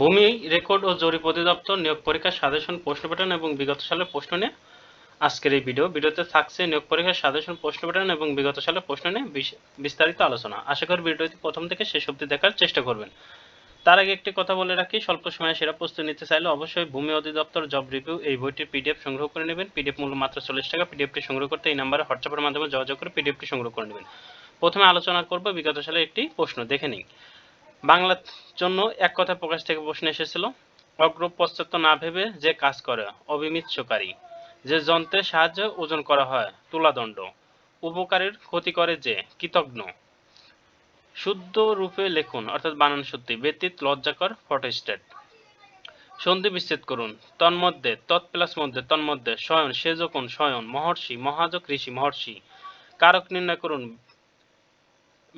ভূমি, রেকর্ড ও জরিপ অধিদপ্তর নিয়োগ পরীক্ষার সাজেশন প্রশ্ন প্যাটার্ন এবং বিগত সালের প্রশ্ন নিয়ে আজকের এই ভিডিও ভিডিওতে থাকছে নিয়োগ পরীক্ষার সাজেশন প্রশ্ন প্যাটার্ন এবং বিগত সালের প্রশ্ন নিয়ে বিস্তারিত আলোচনা। আশা করি ভিডিওটি প্রথম থেকে শেষ অবধি দেখার চেষ্টা করবেন। তার আগে একটি কথা বলে রাখি, স্বল্প সময়ে সেরা প্রস্তুতি নিতে চাইলে অবশ্যই ভূমি অধিদপ্তর জব রিভিউ এই বইটির পিডিএফ সংগ্রহ করে নেবেন। পিডিএফ মূল্য মাত্র চল্লিশ টাকা। পিডিএফটি সংগ্রহ করতে এই নাম্বারে হোয়াটসঅ্যাপের মাধ্যমে যোগাযোগ করে পিডিএফটি সংগ্রহ করে নেবেন। প্রথমে আলোচনা করব বিগত সালের একটি প্রশ্ন। দেখে নিই। বাংলার জন্য এক কথা প্রকাশ থেকে প্রশ্ন এসেছিল, অগ্র পশ্চাৎ না ভেবে যে কাজ করে অবিমিৎসকারী যে যন্ত্রের সাহায্যে ওজন করা হয়, তুলাদণ্ড। উপকারীর ক্ষতি করে যে কৃতজ্ঞ শুদ্ধ রূপে লেখুন, অর্থাৎ বানান সত্যি ব্যতীত লজ্জাকর ফটোস্টেট। সন্ধি বিচ্ছেদ করুন। তন্মধ্যে, তৎ প্লাস মধ্যে, তন্মধ্যে, শয়ন সেজকুন শয়ন, মহর্ষি মহাজক ঋষি, মহর্ষি। কারক নির্ণয় করুন।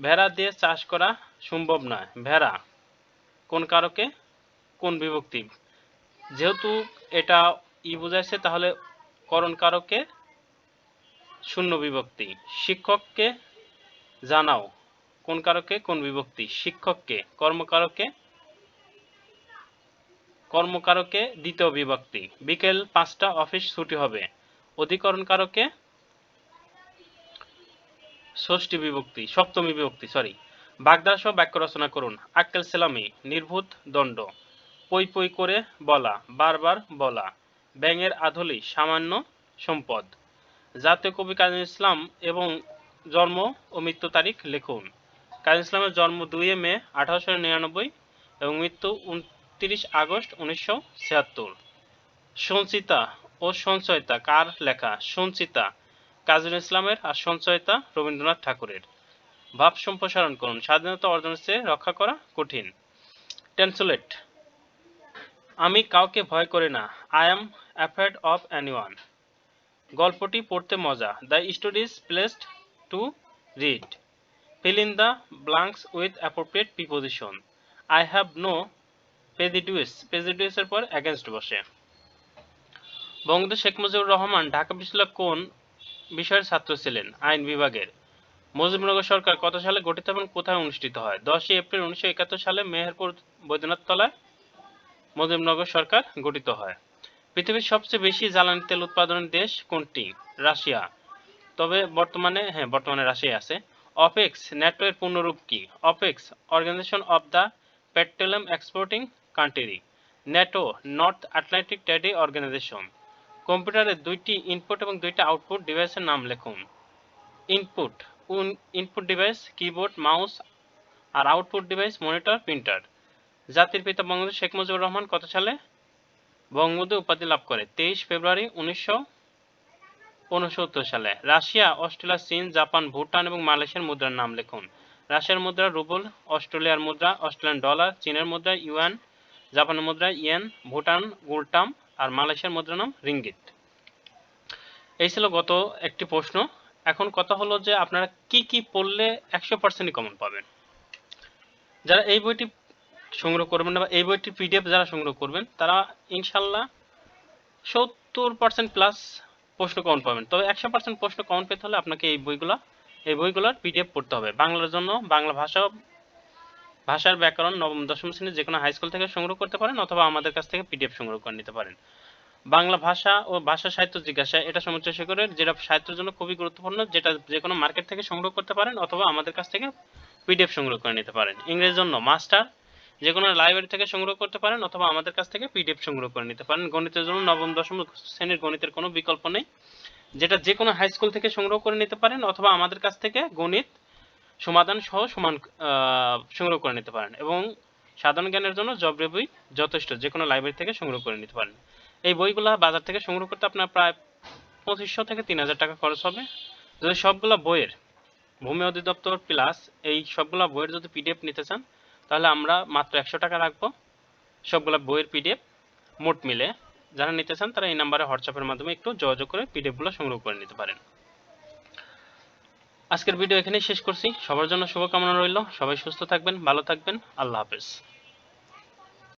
ভেড়া দিয়ে চাষ করা সম্ভব নয়। ভেড়া, কোন কারকে? কোন বিভক্তি? যেহেতু এটা ই বুঝাইছে, তাহলে করণ কারকে? শূন্য বিভক্তি। শিক্ষককে জানাও, কোন কারকে, কোন বিভক্তি? শিক্ষককে, কর্মকারকে? কর্মকারকে দ্বিতীয় বিভক্তি। বিকেল পাঁচটা, অফিস ছুটি হবে। অধিকরণ কারকে? ষষ্ঠী বিভক্তি, সপ্তমী বিভক্তি সরি বাগদাস বাক্য রচনা করুন। আক্কেল সেলামি, নির্ভূত দণ্ড। পই পই করে বলা, বারবার বলা। ব্যাঙের আধলি, সামান্য সম্পদ। জাতীয় কবি কাজী ইসলাম এবং জন্ম ও মৃত্যু তারিখ লিখুন। কাজী ইসলামের জন্ম দুইয়ে মে আঠারোশো নিরানব্বই এবং মৃত্যু উনত্রিশ আগস্ট উনিশশো ছিয়াত্তর। সঞ্চিতা ও সঞ্চয়িতা, কার লেখা? সঞ্চিতা, কাজী ইসলামের আর সঞ্চয়তা রবীন্দ্রনাথ ঠাকুরের। ভাব সম্প্রসারণ করুন। স্বাধীনতা অর্জনের চেয়ে রক্ষা করা কঠিন। টেনসুলেট আমি কাউকে ভয় করে না। I am afraid of anyone গল্পটি পড়তে মজা। The story is placed to read fill in the blanks with appropriate preposition i have no prejudice prejudice পর against বসে। বঙ্গবন্ধু শেখ মুজিবুর রহমান ঢাকা বিশ্ববিদ্যালয় কোন বিষয়ের ছাত্র ছিলেন? আইন বিভাগের। মুজিবনগর সরকার কত সালে গঠিত এবং কোথায় অনুষ্ঠিত হয়? দশই এপ্রিল উনিশশো একাত্তর সালে মেহেরপুর বৈদ্যনাথ তলায় মুজিবনগর সরকার গঠিত হয়। পৃথিবীর সবচেয়ে বেশি জ্বালানি তেল উৎপাদনের দেশ কোনটি? রাশিয়া। তবে বর্তমানে হ্যাঁ বর্তমানে রাশিয়া আছে। অপেক্স ন্যাটো এর পূর্ণরূপ কি? OPEC, organisation of the petroleum exporting country. NATO, north Atlantic treaty organisation. কম্পিউটারের দুইটি ইনপুট এবং দুইটা আউটপুট ডিভাইসের নাম লিখুন। Input input device keyboard mouse আর আউটপুট ডিভাইস মনিটর প্রিন্টার জাতির পিতা বঙ্গবন্ধু শেখ মুজিবুর রহমান কত সালে বঙ্গবন্ধু উপাধি লাভ করে? তেইশ ফেব্রুয়ারি উনিশশো উনসত্তর সালে। রাশিয়া, অস্ট্রেলিয়া, চীন, জাপান, ভুটান এবং মালয়েশিয়ার মুদ্রার নাম লিখুন। রাশিয়ার মুদ্রা রুবল, অস্ট্রেলিয়ার মুদ্রা, অস্ট্রেলিয়ান ডলার, চীনের মুদ্রা, ইউয়ান, জাপানের মুদ্রা, ইয়েন, ভুটান, গুলটাম আর মালয়েশিয়ার মুদ্রার নাম রিঙ্গিত। এই ছিল গত একটি প্রশ্ন। এখন কথা হলো যে আপনারা কি কি পড়লে একশো পার্সেন্টই কমন পাবেন। যারা এই বইটি সংগ্রহ করবেন বা এই বইটির পিডিএফ যারা সংগ্রহ করবেন, তারা ইনশাল্লাহ সত্তর পার্সেন্ট প্লাস প্রশ্ন কমন পাবেন। তবে একশো পার্সেন্ট প্রশ্ন কমন পেতে হলে আপনাকে এই বইগুলো, এই বইগুলোর পিডিএফ পড়তে হবে। বাংলার জন্য বাংলা ভাষা, ভাষার ব্যাকরণ নবম দশম শ্রেণির যে কোনো হাই স্কুল থেকে সংগ্রহ করতে পারেন অথবা আমাদের কাছ থেকে পিডিএফ সংগ্রহ করে নিতে পারেন। বাংলা ভাষা ও ভাষা সাহিত্য জিজ্ঞাসা, এটা সমুদ্র শেখরের যেটা সাহিত্যের জন্য খুবই গুরুত্বপূর্ণ, যেটা যে কোনো মার্কেট থেকে সংগ্রহ করতে পারেন অথবা আমাদের কাছ থেকে পিডিএফ সংগ্রহ করে নিতে পারেন। ইংরেজির জন্য মাস্টার, যে কোনো লাইব্রেরি থেকে সংগ্রহ করতে পারেন অথবা আমাদের কাছ থেকে পিডিএফ সংগ্রহ করে নিতে পারেন। গণিতের জন্য নবম, দশম শ্রেণির গণিতের কোনো বিকল্প নেই। যেটা যে কোনো হাই স্কুল থেকে সংগ্রহ করে নিতে পারেন অথবা আমাদের কাছ থেকে গণিত, সমাধান সহ সমান সংগ্রহ করে নিতে পারেন। এবং সাধারণ জ্ঞানের জন্য জব বই যথেষ্ট, যে কোনো লাইব্রেরি থেকে সংগ্রহ করে নিতে পারেন। এই বইগুলা বাজার থেকে সংগ্রহ করতে আপনার প্রায় পঁচিশশো থেকে তিন হাজার টাকা খরচ হবে। যদি সবগুলা বইয়ের ভূমি অধিদপ্তর প্লাস এই সবগুলা বইয়ের যদি পিডিএফ নিতে চান, তাহলে আমরা মাত্র একশো টাকা রাখব সবগুলা বইয়ের পিডিএফ মোট মিলে। যারা নিতে চান, তারা এই নাম্বারে হোয়াটসঅ্যাপের মাধ্যমে একটু যোগাযোগ করে পিডিএফগুলো সংগ্রহ করে নিতে পারেন। আজকের ভিডিও এখানেই শেষ করছি। সবার জন্য শুভকামনা রইল। সবাই সুস্থ থাকবেন, ভালো থাকবেন। আল্লাহ হাফেজ।